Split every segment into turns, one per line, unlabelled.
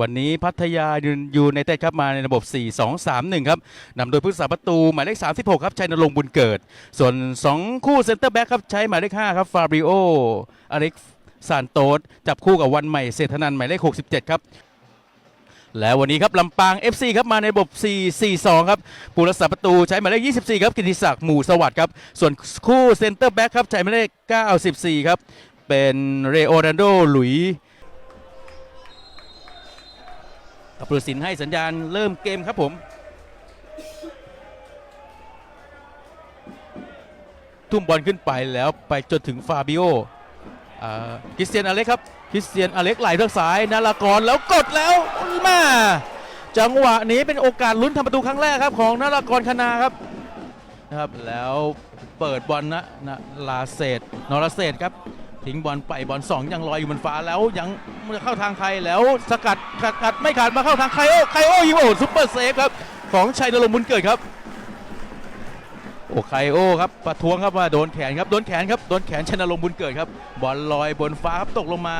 วันนี้พัทยายูไนเต็ดครับมาในระบบ 4-2-3-1 ครับนำโดยผู้สาประตูหมายเลข 36 ครับชัยนรงค์บุญเกิด ส่วน 2 คู่เซนเตอร์แบ็กครับใช้หมายเลข 5 ครับฟาบริโออเล็กซานโตสจับคู่กับวันใหม่เศรษฐนันหมายเลข 67 ครับและวันนี้ครับลำปาง FC ครับมาในระบบ 4-4-2 ครับผู้รักษาประตูใช้หมายเลข 24 ครับกิติศักดิ์หมู่สวัสดิ์ครับส่วนคู่เซนเตอร์แบ็กครับใช้หมายเลข 94 ครับเป็นเรโอรันโดหลุย ผู้ตัดสินให้สัญญาณเริ่มเกมครับผม ทุ่มบอลขึ้นไปแล้วไปจนถึงฟาบิโอคริสเตียนอเล็กครับคริสเตียนอเล็กไหลทางซ้ายนารากรแล้วกดแล้วแม่จังหวะนี้เป็นโอกาสลุ้นทำประตูครั้งแรกครับของนารากรคณาครับนะครับแล้วเปิดบอลนะนะลาเศษนรเศษครับ ทิ้งบอลไปบอลสองยังลอยอยู่บนฟ้าแล้วยังจะเข้าทางใครแล้วสกัดสกัดไม่ขาดมาเข้าทางไคโอไคโอยิงโอ้ซุปเปอร์เซฟครับของชัยนรงค์บุญเกิดครับโอ้ไคโอครับประท้วงครับว่าโดนแขนครับโดนแขนครับโดนแขนชนรงค์บุญเกิดครับบอลลอยบนฟ้าครับตกลงมา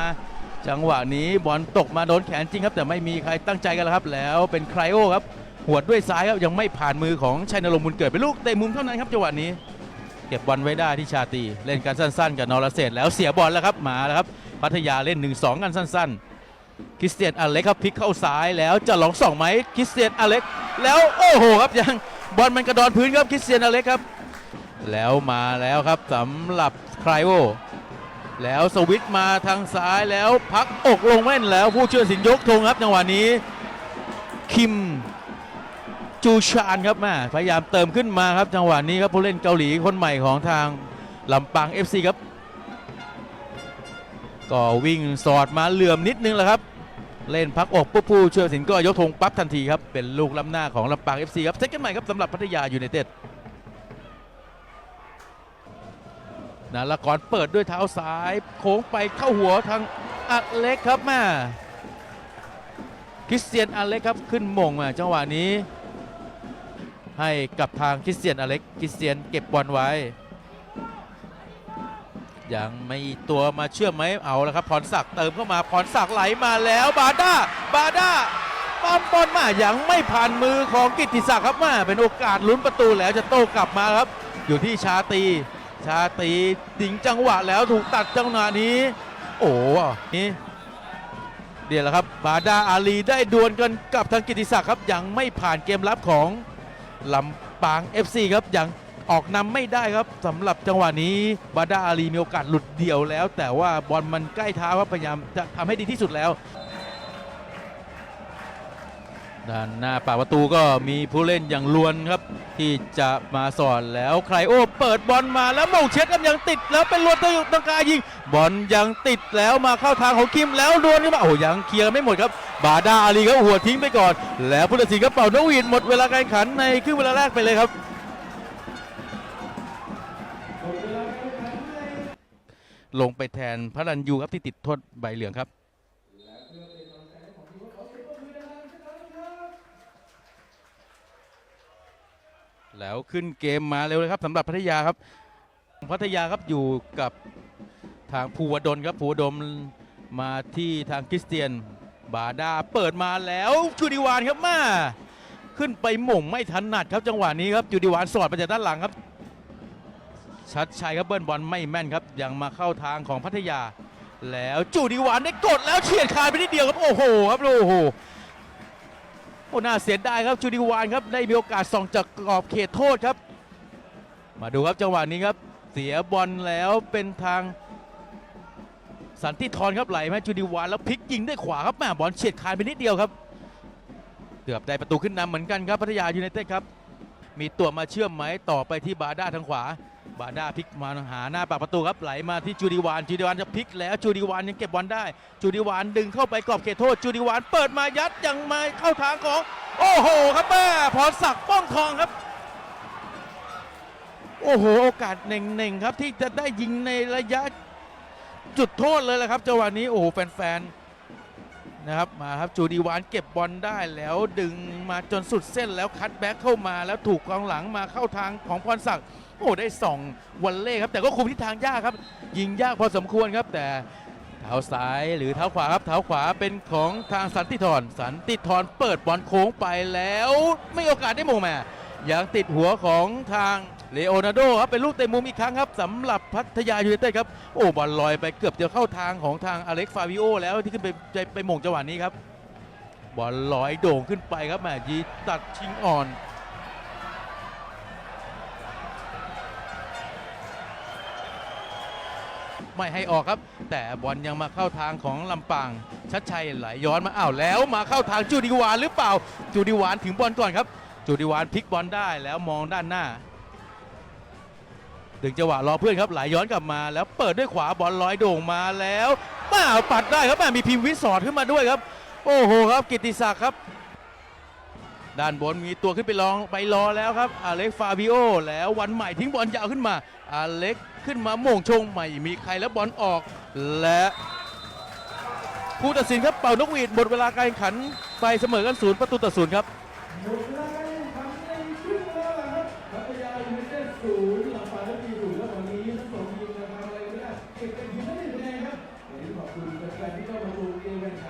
จังหวะนี้บอลตกมาโดนแขนจริงครับ แต่ไม่มีใครตั้งใจกันแล้วครับ แล้วเป็นไคโอครับหัวดด้วยซ้ายครับยังไม่ผ่านมือของชัยนรงค์บุญเกิดเป็นลูกเตะมุมเท่านั้นครับจังหวะนี้ เก็บบอลไว้ได้ที่ชาตีเล่นกันสั้น ๆ กับนอรเศรษแล้วเสียบอลแล้วครับมาแล้วครับพัทยาเล่น 1-2 กันสั้น ๆ คริสเตียนอเล็กครับพลิกเข้าซ้ายแล้วจะลองส่องไหมคริสเตียนอเล็ก แล้วโอ้โหครับยังบอลมันกระดอนพื้นครับคริสเตียนอเล็กครับ แล้วมาแล้วครับสำหรับไครโอแล้วสวิตมาทางซ้ายแล้วพักอกลงเล่นแล้วผู้เชื่อสินยกธงครับจังหวะนี้คิม จูชานครับแม่พยายามเติมขึ้นมาครับจังหวะนี้ครับผู้เล่นเกาหลีคนใหม่ของทางลำปาง FC ครับ ก็วิ่งสอดมาเหลื่อมนิดนึงแหละครับ เล่นพักอกปุ๊บผู้เชื่อสินก็ยกธงปั๊บทันทีครับ เป็นลูกล้ำหน้าของลำปาง FC ครับเซตกันใหม่ครับสำหรับพัทยายูไนเต็ดนาละกรเปิดด้วยเท้าซ้ายโค้งไปเข้าหัวทางอเล็กครับแม่คริสเตียนอเล็กครับขึ้นม่งมาจังหวะนี้ ให้กับทางคริสเตียนอเล็กคริสเตียนเก็บบอลไว้ ยังไม่ตัวมาเชื่อมไหมเอาแล้วครับพรศักดิ์เติมเข้ามาพรศักดิ์ไหลมาแล้วบาด้าบาด้าปั๊มบอลมายังไม่ผ่านมือของกิติศักดิ์ครับมาเป็นโอกาสลุ้นประตูแล้วจะโต้กลับมาครับ อยู่ที่ชาตีชาตีดิงจังหวะแล้วถูกตัดจังหวะนี้ โอ้นี่เดี๋ยวแหละครับบาดาอาลีได้ดวลกันกับทางกิติศักดิ์ครับยังไม่ผ่านเกมรับของ ลำปาง FC ครับยังออกนำไม่ได้ครับสำหรับจังหวะนี้บาดาอาลีมีโอกาสหลุดเดี่ยวแล้ว แต่ว่าบอลมันใกล้เท้าครับพยายามจะทำให้ดีที่สุดแล้ว ด้านหน้าปากประตูก็มีผู้เล่นอย่างลวนครับ ที่จะมาสอนแล้วใครโอ้เปิดบอลมาแล้วมงเช็ดกันยังติด แล้วเป็นลวนตัวอยู่ตรงกายิง บอลยังติดแล้วมาเข้าทางของคิมแล้วดวลขึ้นมาโอ้ยังเคลียร์ไม่หมดครับ บาดาอาลีครับหัวทิ้งไปก่อน แล้วผู้ตัดสินก็เป่านกหวีดหมดเวลาการขันในครึ่งเวลาแรกไปเลยครับลงไปแทนพระรันยูครับที่ติดโทษใบเหลืองครับ แล้วขึ้นเกมมาเร็วเลยครับสำหรับพัทยาครับ พัทยาครับอยู่กับทางภูวดลครับภูวดลมาที่ทางคริสเตียนบาดาเปิดมาแล้วจูดิวานครับมาขึ้นไปหม่งไม่ถนัดครับจังหวะนี้ครับจูดิวานสอดมาจากด้านหลังครับ ชัดชัยครับเบิ้ลบอลไม่แม่นครับยังมาเข้าทางของพัทยา แล้วจูดิวานได้กดแล้วเฉียดคานไปนิดเดียวครับโอ้โหครับโอ้โห โอ้น่าเสียดายครับจูดิวานครับได้มีโอกาสส่องจากกรอบเขตโทษครับ มาดูครับจังหวะนี้ครับเสียบอลแล้วเป็นทาง สันติธรครับไหลมาจูดิวานแล้วพลิกยิงด้วยขวาครับแม่บอลเฉียดคานไปนิดเดียวครับเกือบได้ประตูขึ้นนำเหมือนกันครับพัทยายูไนเต็ดครับมีตัวมาเชื่อมไหมต่อไปที่บาด้าทางขวา บาด้าพลิกมาหาหน้าปากประตูครับไหลมาที่จูดิวานจูดิวานจะพลิกแล้วจูดิวานยังเก็บบอลได้จูดิวานดึงเข้าไปกรอบเขตโทษจูดิวานเปิดมายัดยังมาเข้าทางของ โอ้โหครับแม่พรศักดิ์ป้องทองครับ โอ้โหโอกาสเน่งๆครับที่จะได้ยิงในระยะจุดโทษเลยแหละครับจังหวะนี้โอ้โหแฟนๆนะครับมาครับจูดีวานเก็บบอลได้แล้วดึงมาจนสุดเส้นแล้วคัดแบ็คเข้ามาแล้วถูกกองหลังมาเข้าทางของพรศักดิ์ โอ้ได้ส่องวันเล่ครับ แต่ก็คุมทิศทางยากครับ ยิงยากพอสมควรครับ แต่ทท้าซ้ายหรือเท้าขวาครับเท้าขวาเป็นของทางสันติธรสันติธรเปิดบอลโค้งไปแล้ว ไม่โอกาสได้มงแมายังติดหัวของทางเลโอนาร์โดครับเป็นลูกเตะมุมอีกครั้งครับสำหรับพัทยายูไนเต็ดครับโอ้บอลลอยไปเกือบจะเข้าทางของทางอเล็กซ์ฟาบิโอแล้วที่ขึ้นไปไปไปมงจังหวะนี้ครับบอลลอยโด่งขึ้นไปครับแหมยีตัดชิงอ่อน ไม่ให้ออกครับ แต่บอลยังมาเข้าทางของลำปางชัดชัยไหลย้อนมาอ้าวแล้วมาเข้าทางจูดิวานหรือเปล่าจูดิวานถึงบอลก่อนครับจูดิวานพลิกบอลได้แล้วมองด้านหน้า ดึงจังหวะรอเพื่อนครับไหลย้อนกลับมาแล้วเปิดด้วยขวาบอลลอยโด่งมาแล้วมาปัดได้ครับแม่มีพิมพ์วิสอร์ดขึ้นมาด้วยครับ โอ้โหครับกิติศักดิ์ครับ ด้านบนมีตัวขึ้นไปลองไปรอแล้วครับอเล็กฟาบิโอแล้ววันใหม่ทิ้งบอลยาวขึ้นมาอเล็กขึ้นมาโมงชงใหม่มีใครแล้วบอลออก และผู้ตัดสินครับเป่านกหวีดหมดเวลาการแข่งขันไปเสมอกันศูนย์ประตูต่อศูนย์ครับ